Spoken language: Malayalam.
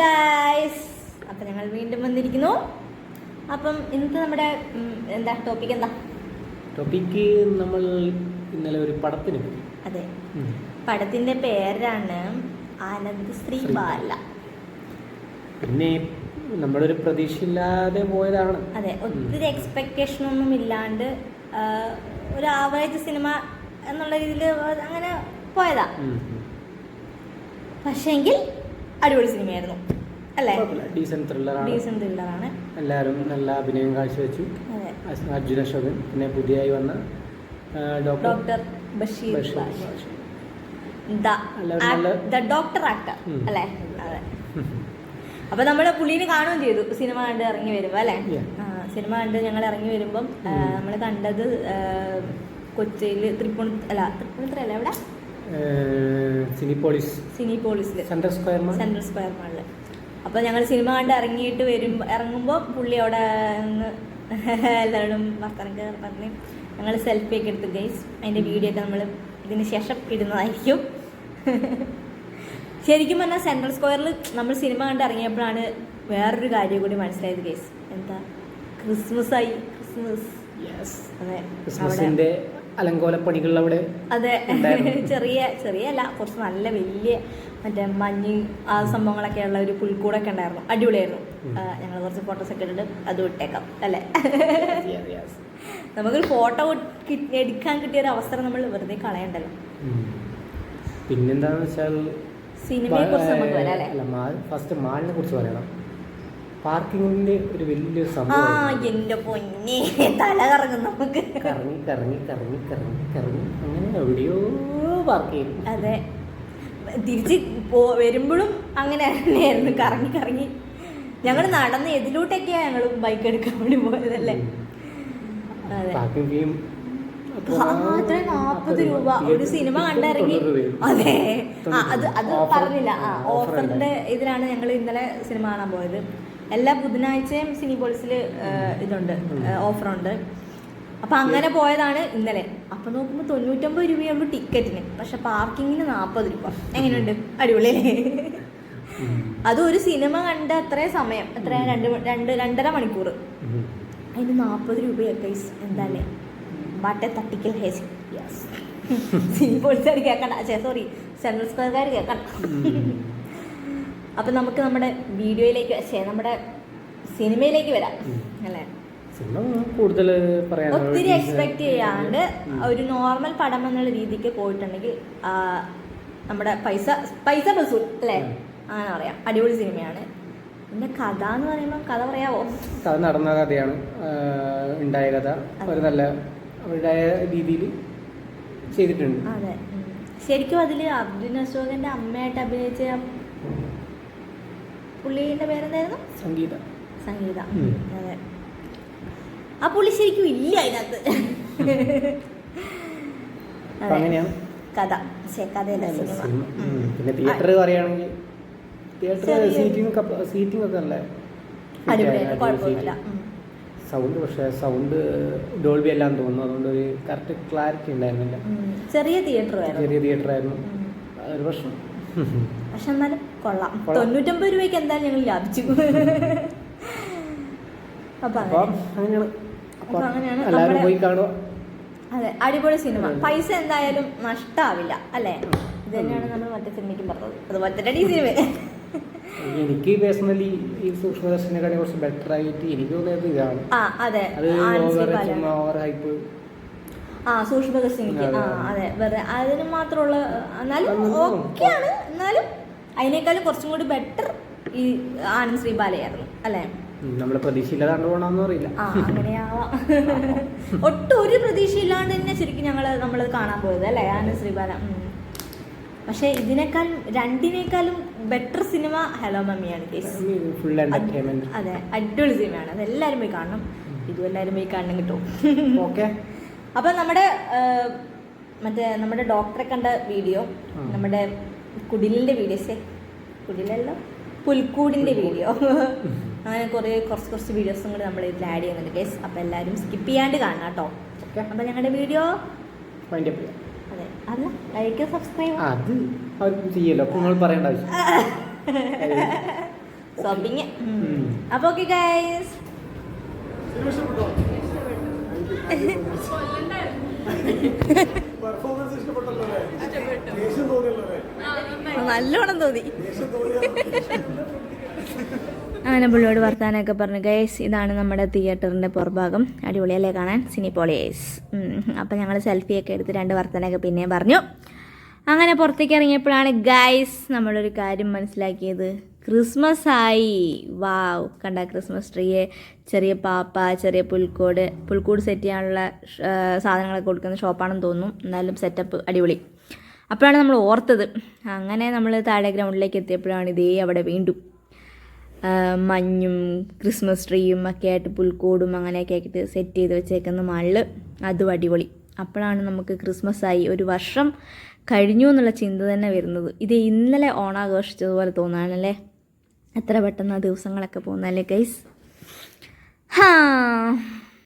ഗായ്സ് അപ്പം ഞങ്ങൾ വീണ്ടും വന്നിരിക്കുന്നു. അപ്പം ഇന്നത്തെ നമ്മുടെ എന്താ ടോപ്പിക് എന്താ? ടോപ്പിക്ക് നമ്മൾ ഇന്നലെ ഒരു പടത്തിന് പോയി അതെ. പടത്തിന്റെ പേരാണ് ആനന്ദ് ശ്രീ ബാല. പിന്നെ നമ്മളൊരു പ്രതീക്ഷയില്ലാതെ പോയതാണ്. അതെ ഒത്തിരി എക്സ്പെക്ടേഷൻ ഒന്നും ഇല്ലാണ്ട് ഒരു ആവറേജ് സിനിമ എന്നുള്ള രീതിയിൽ അങ്ങനെ പോയതാ. പക്ഷേങ്കിൽ അടിപൊളി സിനിമയായിരുന്നു. അല്ലേ? ഡീസന്റ് ത്രില്ലറാണ് ഡീസന്റ് ത്രില്ലറാണ് എല്ലാവരും നല്ല അഭിനയം കാഴ്ചവെച്ചു. അർജുൻ അശോകൻ പിന്നെ പുതിയതായി വന്ന doctor Basheer the doctor actor അല്ലേ? അതെ. അപ്പൊ നമ്മൾ പുള്ളീനെ കാണുകയും ചെയ്തു. സിനിമ കണ്ട് ഇറങ്ങി വരുമ്പോ അല്ലേ? സിനിമ കണ്ട് ഞങ്ങൾ ഇറങ്ങി വരുമ്പം നമ്മൾ നമ്മൾ കണ്ടത് കൊച്ചിയിൽ തൃപ്പൂണി അല്ല തൃപ്പൂണിത്തറ അല്ല എവിടെ Cinepolis സിനിപോളിസിൽ central square mall central square മാളിൽ അപ്പോൾ ഞങ്ങൾ സിനിമ കണ്ട് ഇറങ്ങിയിട്ട് വരും ഇറങ്ങുമ്പോൾ പുള്ളി അവിടെ നിന്ന് എല്ലാവരോടും വർത്തനൊക്കെ പറഞ്ഞ് ഞങ്ങൾ സെൽഫി ഒക്കെ എടുത്തു ഗൈസ് അതിന്റെ വീഡിയോ ഒക്കെ നമ്മൾ ഇതിന് ശേഷം ഇടുന്നതായിരിക്കും. ശരിക്കും പറഞ്ഞാൽ സെൻട്രൽ സ്ക്വയറിൽ നമ്മൾ സിനിമ കണ്ട് ഇറങ്ങിയപ്പോഴാണ് വേറൊരു കാര്യം കൂടി മനസ്സിലായത് ഗൈസ് എന്താ? ക്രിസ്മസ് ആയി. ക്രിസ്മസ് യെസ് അതെ. ക്രിസ്മസിന്റെ അലങ്കോലപ്പണികൾ അവിടെ അതെ. ചെറിയ ചെറിയ അല്ല കുറച്ച് നല്ല വലിയ മറ്റേ മഞ്ഞ് ആ സംഭവങ്ങളൊക്കെ ഉള്ള ഒരു പുൽക്കൂടൊക്കെ ഉണ്ടായിരുന്നു. അടിപൊളിയായിരുന്നു. ഞങ്ങൾ കുറച്ച് ഫോട്ടോസ് ഒക്കെ ഇട്ടിട്ട് അത് വിട്ടേക്കാം അല്ലേ. നമുക്കൊരു ഫോട്ടോ എടുക്കാൻ കിട്ടിയ ഒരു അവസരം നമ്മൾ വെറുതെ കളയണ്ടല്ലോ. പിന്നെന്താന്ന് വെച്ചാൽ സിനിമയെ കുറിച്ച് നമുക്ക് വരാം അല്ലേ? ഫസ്റ്റ് മാളിനെ കുറിച്ച് പറയണം. പാർക്കിങ്ങിന്റെ ഒരു വലിയ ആ സംഭവം എന്റെ പൊന്നെ. തല കറങ്ങും നമുക്ക്. കറങ്ങി കറങ്ങി കറങ്ങി കറങ്ങി കറങ്ങി. അങ്ങനെ എവിടെയോ പാർക്ക് ചെയ്തു. അതെ. തിരിച്ച് പോ വരുമ്പോഴും അങ്ങനെ തന്നെയായിരുന്നു. കറങ്ങി കറങ്ങി. ഞങ്ങൾ നടന്ന് എതിലോട്ടൊക്കെയാ ഞങ്ങൾ ബൈക്ക് എടുക്കാൻ വേണ്ടി പോയതല്ലേ? അതെ. പാർക്കിംഗ് ഫീയും ആ, നാപ്പത് രൂപ. ഒരു സിനിമ കണ്ടിറങ്ങി. അതെ. ആ അത് അത് പറഞ്ഞില്ല. ആ ഓഫറിന്റെ ഇതിലാണ് ഞങ്ങൾ ഇന്നലെ സിനിമ കാണാൻ പോയത്. എല്ലാ ബുധനാഴ്ചയും സിനിപോളിസിൽ ഇതുണ്ട്. ഓഫറുണ്ട്. അപ്പൊ അങ്ങനെ പോയതാണ് ഇന്നലെ. അപ്പൊ നോക്കുമ്പോൾ തൊണ്ണൂറ്റൊമ്പത് രൂപയുള്ളൂ ടിക്കറ്റിന്. പക്ഷെ പാർക്കിങ്ങിന് നാൽപ്പത് രൂപ. എങ്ങനെയുണ്ട്? അടിപൊളിയല്ലേ അത് ഒരു സിനിമ കണ്ട അത്രേ സമയം. എത്ര? രണ്ട് രണ്ട് രണ്ടര മണിക്കൂർ അതിന് നാൽപ്പത് രൂപയൊക്കെ എന്താല്ലേ? ബാട്ടെ തട്ടിക്കൽ ഹേസ് സിനിമ സിനിപോളിസുകാർ കേൾക്കണ്ട സോറി സെൻട്രൽ സ്ക്വയർകാർ കേൾക്കണ്ട അപ്പം നമുക്ക് നമ്മുടെ വീഡിയോയിലേക്ക് നമ്മുടെ സിനിമയിലേക്ക് വരാം. അല്ലേ? കൂടുതൽ ഒത്തിരി എക്സ്പെക്ട് ചെയ്യാണ്ട് ഒരു നോർമൽ പടം എന്നുള്ള രീതിക്ക് പോയിട്ടുണ്ടെങ്കിൽ നമ്മുടെ പൈസ പൈസ വസൂൽ അല്ലേ. അങ്ങനെ പറയാം. അടിപൊളി സിനിമയാണ്. പിന്നെ കഥ എന്ന് പറയുമ്പോൾ കഥ പറയാവോ? കഥ നടന്ന കഥയാണ് ഉണ്ടായ കഥ. ഒരു നല്ല അവരുടേതായ രീതിയിൽ ചെയ്തിട്ടുണ്ട്. അതെ. ശരിക്കും അതിൽ അർജുൻ അശോകന്റെ അമ്മയായിട്ട് അഭിനയിച്ച ആ പുള്ളിയുടെ പേരെന്തായിരുന്നു? സംഗീത. സംഗീത. അതെ. ആ പുള്ളി ശരിക്കും ഇല്ല അതിനകത്ത്. അങ്ങനെയാണ്. കഥ. കഥയല്ല സിനിമ. പിന്നെ തിയേറ്റർ പറയുകയാണെങ്കിൽ തിയേറ്റർ ചെറിയ- സീറ്റിംഗ് സീറ്റിംഗ് ഒക്കെ അല്ലേ. സൗണ്ട് പക്ഷേ സൗണ്ട് ഡോൾബി എല്ലാം തോന്നുന്നു. അതുകൊണ്ട് ഒരു കറക്റ്റ് ക്ലാരിറ്റി ഉണ്ടായിരുന്നില്ല. ചെറിയ തിയേറ്റർ ആയിരുന്നു. ചെറിയ തിയേറ്റർ ആയിരുന്നു ഒരു പ്രശ്നം. പക്ഷെ എന്നാലും കൊള്ളാം. തൊണ്ണൂറ്റമ്പത് രൂപയ്ക്ക് എന്തായാലും ഞങ്ങൾ ലാഭിച്ചു. അപ്പൊ അപ്പം അങ്ങനെ അങ്ങനെയാണ് എല്ലാവരും പോയി കാണുക. അതെ അടിപൊളി സിനിമ. പൈസ എന്തായാലും നഷ്ടാവില്ല അല്ലേ. ഇത് തന്നെയാണ് നമ്മൾ മറ്റേ സിനിമയ്ക്കും പറഞ്ഞത്. അതുപോലെ തന്നെ ഈ സിനിമ. എനിക്ക് പേഴ്സണലി ഈ സൂക്ഷ്മദർശനക്കാരെ കുറച്ച് ബെറ്റർ ആയിട്ട് എനിക്ക് തോന്നിയത് ഇതാണ്. ആ അതെ. അത് ആനന്ദ് ഓവർ ഓവർ ഹൈപ്പ് ആ സൂക്ഷ്മദർശിനിക്ക്. അതെ, ആ അതെ. അതെ വെറുതെ അതിന് മാത്രമുള്ള എന്നാലും ഓക്കെ ആണ് എന്നാലും അതിനേക്കാളും കുറച്ചും കൂടി ബെറ്റർ ഈ ആനന്ദ് ശ്രീബാലയായിരുന്നു അല്ലേ? നമ്മൾ പ്രതീക്ഷയില്ലാതെ പോകണമെന്നും അറിയില്ല. അങ്ങനെയാവാം. ഒട്ടും ഒരു പ്രതീക്ഷയില്ലാണ്ട് തന്നെ ശരിക്കും ഞങ്ങൾ നമ്മൾ കാണാൻ പോയത് അല്ലേ ആനന്ദ് ശ്രീബാല. പക്ഷേ ഇതിനേക്കാൾ രണ്ടിനേക്കാളും ബെറ്റർ സിനിമ ഹലോ മമ്മിയാണ് അതെ അടിപൊളി സിനിമയാണ് അതെല്ലാരും എല്ലാവരും പോയി കാണണം. ഇതും എല്ലാവരും പോയി കാണണം കിട്ടും. ഓക്കെ. അപ്പം നമ്മുടെ മറ്റേ നമ്മുടെ ഡോക്ടറെ കണ്ട വീഡിയോ നമ്മുടെ കുടിലിന്റെ വീഡിയോസേ കുടിലല്ലോ പുൽക്കൂടിന്റെ വീഡിയോ അങ്ങനെ കുറേ കുറച്ച് കുറച്ച് വീഡിയോസും കൂടി നമ്മൾ ഇതിൽ ആഡ് ചെയ്യുന്നുണ്ട് ഗേസ് അപ്പോൾ എല്ലാവരും സ്കിപ്പ് ചെയ്യാണ്ട് കാണാം കേട്ടോ. അപ്പൊ അപ്പോൾ ഞങ്ങളുടെ വീഡിയോ അതെ. അല്ല ലൈക്ക് സബ്സ്ക്രൈബ് അത് അവർക്ക് ചെയ്യല്ലോ. നിങ്ങൾ പറയേണ്ട ആവശ്യം ഷോപ്പിങ് അപ്പൊ ഓക്കെ ഗൈസ് പെർഫോമൻസ് ഇഷ്ടപ്പെട്ടല്ലോ അല്ലേ? ദേഷ്യം തോന്നിയല്ലോ അല്ലേ? നല്ലോണം തോന്നി. അങ്ങനെ പുള്ളിയോട് വർത്താനമൊക്കെ പറഞ്ഞു ഗൈസ് ഇതാണ് നമ്മുടെ തിയേറ്ററിന്റെ പുറഭാഗം. അടിപൊളിയല്ലേ കാണാൻ? സിനിപോളിയേസ് അപ്പം ഞങ്ങൾ സെൽഫിയൊക്കെ എടുത്ത് രണ്ട് വർത്താനമൊക്കെ പിന്നെയും പറഞ്ഞു. അങ്ങനെ പുറത്തേക്ക് ഇറങ്ങിയപ്പോഴാണ് ഗൈസ് നമ്മളൊരു കാര്യം മനസ്സിലാക്കിയത്. ക്രിസ്മസ് ആയി. വാവ് കണ്ട ക്രിസ്മസ് ട്രീയെ ചെറിയ പാപ്പ ചെറിയ പുൽക്കോട്. പുൽക്കൂട് സെറ്റ് ചെയ്യാനുള്ള സാധനങ്ങളൊക്കെ കൊടുക്കുന്ന ഷോപ്പാണെന്ന് തോന്നുന്നു. എന്നാലും സെറ്റപ്പ് അടിപൊളി. അപ്പോഴാണ് നമ്മൾ ഓർത്തത്. അങ്ങനെ നമ്മൾ താഴെ ഗ്രൗണ്ടിലേക്ക് എത്തിയപ്പോഴാണ് ഇതേ അവിടെ വീണ്ടും മഞ്ഞും ക്രിസ്മസ് ട്രീയും ഒക്കെ ആയിട്ട് പുൽക്കോടും അങ്ങനെയൊക്കെ ആയിട്ട് സെറ്റ് ചെയ്ത് വെച്ചേക്കുന്ന മള്ള് അതും അടിപൊളി. അപ്പോഴാണ് നമുക്ക് ക്രിസ്മസ് ആയി ഒരു വർഷം കഴിഞ്ഞു എന്നുള്ള ചിന്ത തന്നെ വരുന്നത്. ഇത് ഇന്നലെ ഓണാഘോഷിച്ചതുപോലെ തോന്നാണല്ലേ? എത്ര പെട്ടെന്ന് ദിവസങ്ങളൊക്കെ പോകുന്നല്ലേ ഗൈസ്